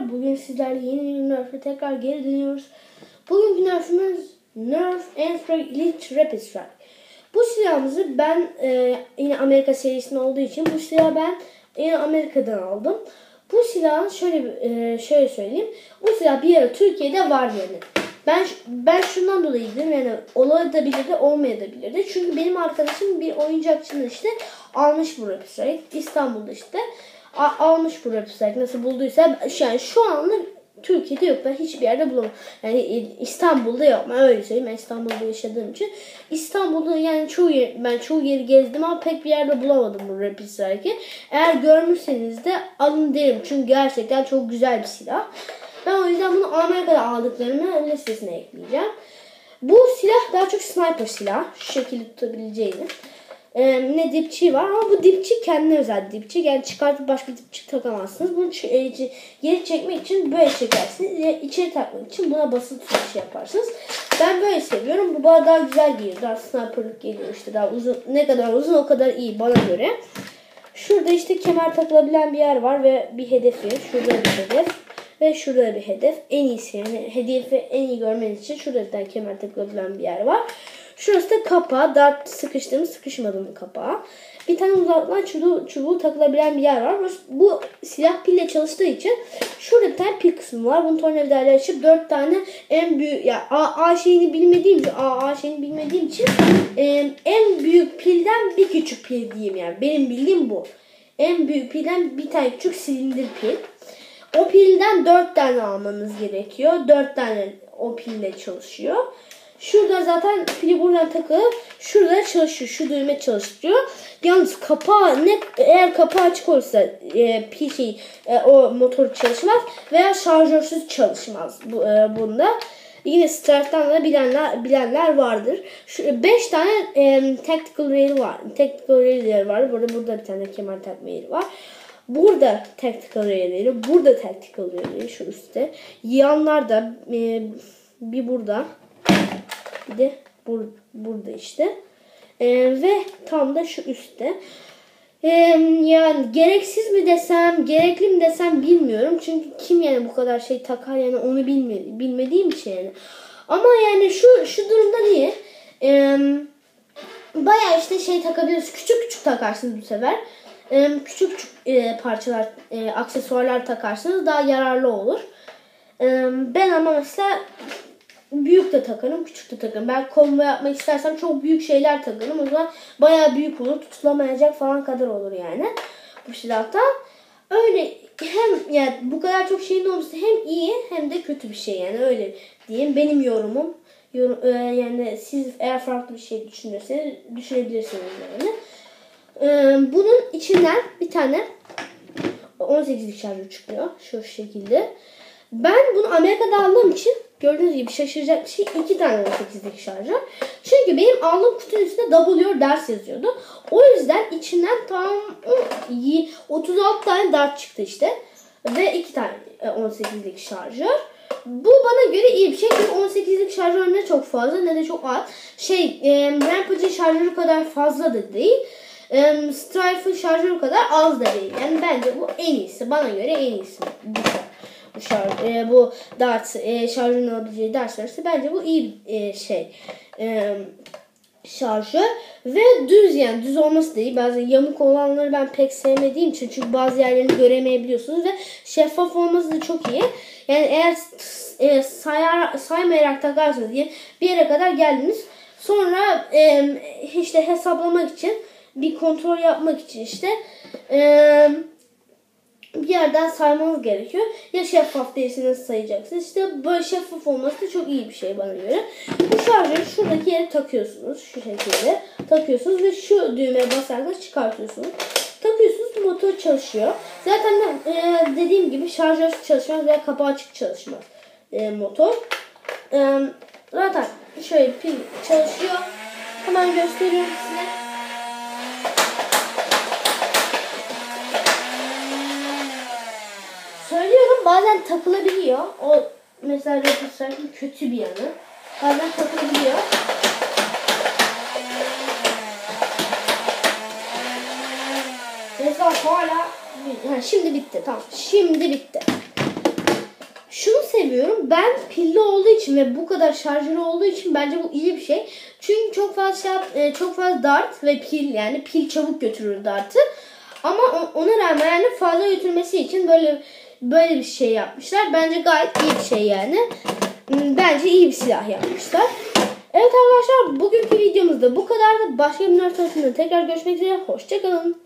arkadaşlar. Bugün sizlerle yeni bir Nerf'e tekrar geri dönüyoruz. Bugünkü Nerf'imiz Nerf Airstrike Elite Rapid Strike. Bu silahımızı ben e, yine Amerika serisinde olduğu için bu silahı ben yine Amerika'dan aldım. Bu silahın şöyle e, şöyle söyleyeyim. Bu silah bir ara Türkiye'de var yani. Ben ben şundan dolayı dedim yani olabilirdi olmayabilirdi. Çünkü benim arkadaşım bir oyuncakçının işte almış bu Rapid Strike. İstanbul'da işte almış bu Strike. Nasıl bulduysa yani şu anda Türkiye'de yok. Ben hiçbir yerde bulamadım. Yani e, İstanbul'da yok. Ben öyle söyleyeyim. Ben İstanbul'da yaşadığım için. İstanbul'da yani çoğu yer, ben çoğu yeri gezdim ama pek bir yerde bulamadım bu Rapid Strike'i. Eğer görmüşseniz de alın derim. Çünkü gerçekten çok güzel bir silah. Ben o yüzden bunu Amerika'da aldıklarımı listesine ekleyeceğim. Bu silah daha çok sniper silah. Şu şekilde tutabileceğiniz. Ee, ne dipçi var ama bu dipçi kendine özel dipçi. Yani çıkartıp başka dipçi takamazsınız. Bunu e, geri çekmek için böyle çekersiniz. İçeri takmak için buna basılı tutuş yaparsınız. Ben böyle seviyorum. Bu bana daha güzel geliyor. Daha sniperlık geliyor işte. Daha uzun, ne kadar uzun o kadar iyi bana göre. Şurada işte kemer takılabilen bir yer var ve bir hedefi. Şurada bir hedef. Ve şurada bir hedef. En iyisi yani hedefi en iyi görmeniz için şurada bir tane kemer takılabilen bir yer var. Şurası da kapağı. Dart sıkıştığım sıkışmadığım kapağı. Bir tane uzatılan çubuğu, çubuğu takılabilen bir yer var. Bu, silah pille çalıştığı için şurada bir tane pil kısmı var. Bunu tornavidayla açıp dört tane en büyük ya A, A şeyini bilmediğim için A, A şeyini bilmediğim için e, en büyük pilden bir küçük pil diyeyim yani. Benim bildiğim bu. En büyük pilden bir tane küçük silindir pil. O pilden 4 tane almanız gerekiyor. 4 tane o pille çalışıyor. Şurada zaten pili buradan takılıp şurada çalışıyor. Şu düğme çalıştırıyor. Yalnız kapağı ne eğer kapağı açık olursa e, pil şey e, o motor çalışmaz veya şarjörsüz çalışmaz bu e, bunda. Yine Strike'dan da bilenler bilenler vardır. 5 tane e, tactical rail var. Tactical rail var. Burada burada bir tane kemer takma yeri var. Burada tactical rail'leri, burada tactical rail'leri şu üstte. Yanlarda e, bir burada, bir de bur, burada işte. E, ve tam da şu üstte. E, yani gereksiz mi desem, gerekli mi desem bilmiyorum. Çünkü kim yani bu kadar şey takar yani onu bilmedi, bilmediğim için yani. Ama yani şu şu durumda niye? E, bayağı işte şey takabiliyorsunuz. Küçük küçük takarsınız bu sefer. Ee, küçük küçük e, parçalar, e, aksesuarlar takarsanız daha yararlı olur. Ee, ben ama mesela büyük de takarım, küçük de takarım. Ben combo yapmak istersem çok büyük şeyler takarım. O zaman bayağı büyük olur, tutulamayacak falan kadar olur yani bu silahta. Öyle hem yani bu kadar çok şeyin olması hem iyi hem de kötü bir şey yani öyle diyeyim. Benim yorumum. Yorum, e, yani siz eğer farklı bir şey düşünürseniz düşünebilirsiniz yani. Ee, bunun içinden bir tane 18'lik şarjör çıkıyor. Şu şekilde. Ben bunu Amerika'da aldığım için gördüğünüz gibi şaşıracak bir şey iki tane 18'lik şarjör. Çünkü benim aldığım kutunun üstünde your ders yazıyordu. O yüzden içinden tam 36 tane dart çıktı işte. Ve iki tane 18'lik şarjör. Bu bana göre iyi bir şey. Çünkü 18'lik şarjör ne çok fazla ne de çok az. Şey, e, Rampage'in şarjörü kadar fazla da değil. E, Strife'ın şarjörü kadar az da değil. Yani bence bu en iyisi. Bana göre en iyisi. Bu, bu, şarj, e, bu dart e, şarjörün alabileceği ders arası bence bu iyi e, şey. E, şarjı ve düz yani düz olması değil. Bazen yamuk olanları ben pek sevmediğim için çünkü bazı yerlerini göremeyebiliyorsunuz ve şeffaf olması da çok iyi. Yani eğer e, sayar, saymayarak takarsanız diye bir yere kadar geldiniz. Sonra e, işte hesaplamak için bir kontrol yapmak için işte e, bir yerden saymanız gerekiyor. Ya şeffaf değilse nasıl sayacaksınız? İşte böyle şeffaf olması da çok iyi bir şey bana göre. Bu şarjörü şuradaki yere takıyorsunuz. Şu şekilde takıyorsunuz ve şu düğmeye basarsanız çıkartıyorsunuz. Takıyorsunuz motor çalışıyor. Zaten e, dediğim gibi şarjörsüz çalışmaz veya kapağı açık çalışmaz e, motor. E, zaten şöyle pil çalışıyor. Hemen gösteriyorum size. Bazen takılabiliyor. O mesela Rapid kötü bir yanı. Bazen takılabiliyor. Mesela hala ha, şimdi bitti tamam. Şimdi bitti. ben pilli olduğu için ve bu kadar şarjörü olduğu için bence bu iyi bir şey. Çünkü çok fazla şey e, çok fazla dart ve pil yani pil çabuk götürür dartı. Ama ona rağmen yani fazla götürmesi için böyle böyle bir şey yapmışlar. Bence gayet iyi bir şey yani. Hmm, Bence iyi bir silah yapmışlar. Evet arkadaşlar bugünkü videomuzda bu kadardı. Başka bir nerd tarafından tekrar görüşmek üzere. Hoşçakalın.